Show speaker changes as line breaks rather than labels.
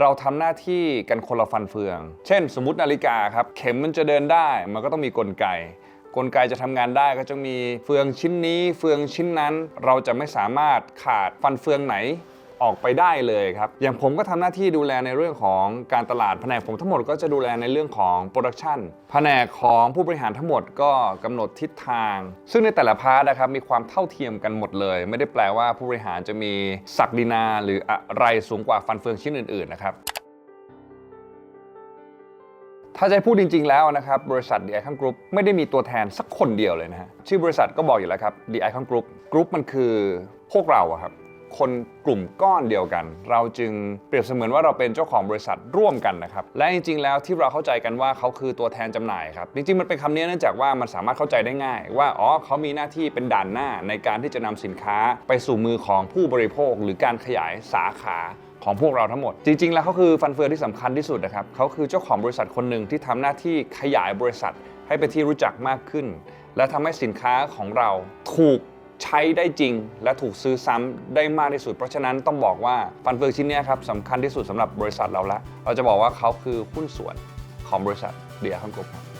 เราทำหน้าที่กันคนละฟันเฟือง เช่น สมมตินาฬิกาครับ เข็มมันจะเดินได้ มันก็ต้องมีกลไก กลไกจะทำงานได้ก็จะมีเฟืองชิ้นนี้ เฟืองชิ้นนั้น เราจะไม่สามารถขาดฟันเฟืองไหน ออกไปได้เลยครับ อย่างผมก็ทำหน้าที่ดูแลในเรื่องของการตลาดแผนกผมทั้งหมดก็จะดูแลในเรื่องของโปรดักชันแผนกของผู้บริหารทั้งหมดก็กำหนดทิศทาง ซึ่งในแต่ละพาร์ทนะครับมีความเท่าเทียมกันหมดเลย ไม่ได้แปลว่าผู้บริหารจะมีศักดินา หรืออะไรสูงกว่าฟันเฟืองชิ้นอื่นๆนะครับถ้าจะพูดจริง ๆ แล้วนะครับ บริษัท The Icon Group ไม่ได้มีตัวแทนสักคนเดียวเลยนะฮะชื่อบริษัทก็บอกอยู่แล้วครับ The Icon Group Group มันคือพวกเราอะครับ คนกลุ่มก้อนเดียวกัน เราจึงเปรียบเสมือนว่าเราเป็นเจ้าของบริษัทร่วมกันนะครับ และจริง ๆ แล้วที่เราเข้าใจกันว่าเขาคือตัวแทนจำหน่ายครับ จริง ๆ มันเป็นคำนี้เนื่องจากว่ามันสามารถเข้าใจได้ง่าย ว่าอ๋อเขามีหน้าที่เป็นด่านหน้าในการที่จะนำสินค้าไปสู่มือของผู้บริโภค หรือการขยายสาขาของพวกเราทั้งหมด จริง ๆ แล้วเขาคือฟันเฟืองที่สำคัญที่สุดนะครับเขาคือเจ้าของบริษัทคนหนึ่งที่ทำหน้าที่ขยายบริษัท ให้เป็นที่รู้จักมากขึ้น และทำให้สินค้าของเราถูก ใช้ได้จริง และถูกซื้อซ้ำได้มากที่สุด เพราะฉะนั้นต้องบอกว่าฟันเฟืองชิ้นนี้ครับสำคัญที่สุดสำหรับบริษัทเราละเราจะบอกว่าเขาคือหุ้นส่วนของบริษัทเดียร์คัมกรุ๊ปครับ